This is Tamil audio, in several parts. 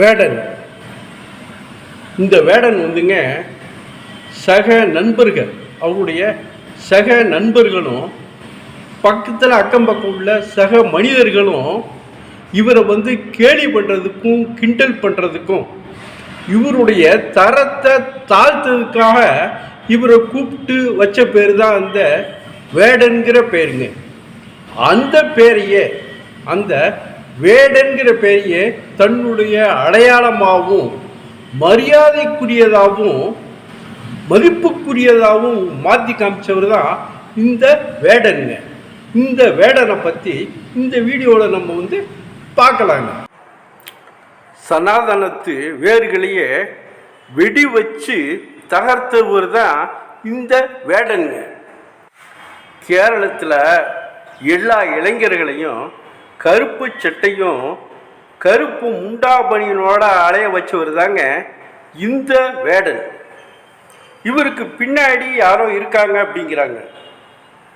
வேடன். இந்த வேடன் வந்துங்க சக நண்பர்கள் அவருடைய சக நண்பர்களும் பக்கத்தில் அக்கம் பக்கம் உள்ள சக மனிதர்களும் இவரை வந்து கேலி பண்ணுறதுக்கும் கிண்டல் பண்ணுறதுக்கும் இவருடைய தரத்தை தாழ்த்ததுக்காக இவரை கூப்பிட்டு வச்ச பேர் தான் அந்த வேடன்கிற பேருங்க. அந்த பேரையே அந்த வேடன்கிற பேரையே தன்னுடைய அடையாளமாகவும் மரியாதைக்குரியதாகவும் மதிப்புக்குரியதாகவும் மாற்றி காமிச்சவர் தான் இந்த வேடனுங்க. இந்த வேடனை பற்றி இந்த வீடியோவில் நம்ம வந்து பார்க்கலாங்க. சனாதனத்து வேர்களையே வெடி வச்சு தகர்த்தவர் தான் இந்த வேடனுங்க. கேரளத்தில் எல்லா இளைஞர்களையும் கருப்பு சட்டையும் கருப்பு முண்டாபணியினோட அலைய வச்சவர் தாங்க இந்த வேடன். இவருக்கு பின்னாடி யாரோ இருக்காங்க அப்படிங்கிறாங்க.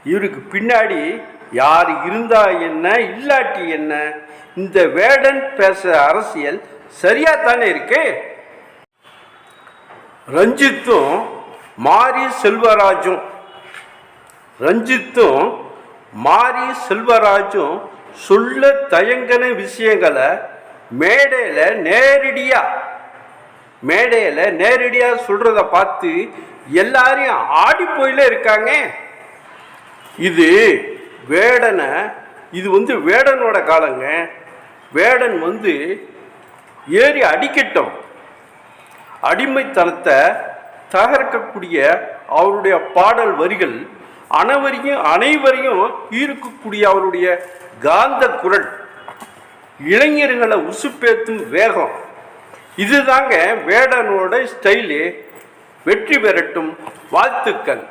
இவருக்கு பின்னாடி யார் இருந்தா என்ன இல்லாட்டி என்ன இந்த வேடன் பேச அரசியல் சரியா தானே இருக்கு? ரஞ்சித்தும் மாரி செல்வராஜும் ரஞ்சித்தும் மாரி செல்வராஜும் சொல்ல தயங்கின விஷயங்களை மேடையில் நேரடியாக மேடையில் நேரடியாக சொல்கிறத பார்த்து எல்லாரையும் ஆடி போயில இருக்காங்க. இது வேடனை இது வந்து வேடனோட காலங்க. வேடன் வந்து ஏறி அடிக்கட்டும். அடிமைத்தனத்தை தகர்க்கக்கூடிய அவருடைய பாடல் வரிகள் அனைவரையும் அனைவரையும் ஈர்க்கக்கூடிய அவருடைய காந்த குரல் இளைஞர்களை உசுப்பேத்தும் வேகம். இதுதாங்க வேடனோட ஸ்டைலு. வெற்றி பெறட்டும் வாழ்த்துக்கள்.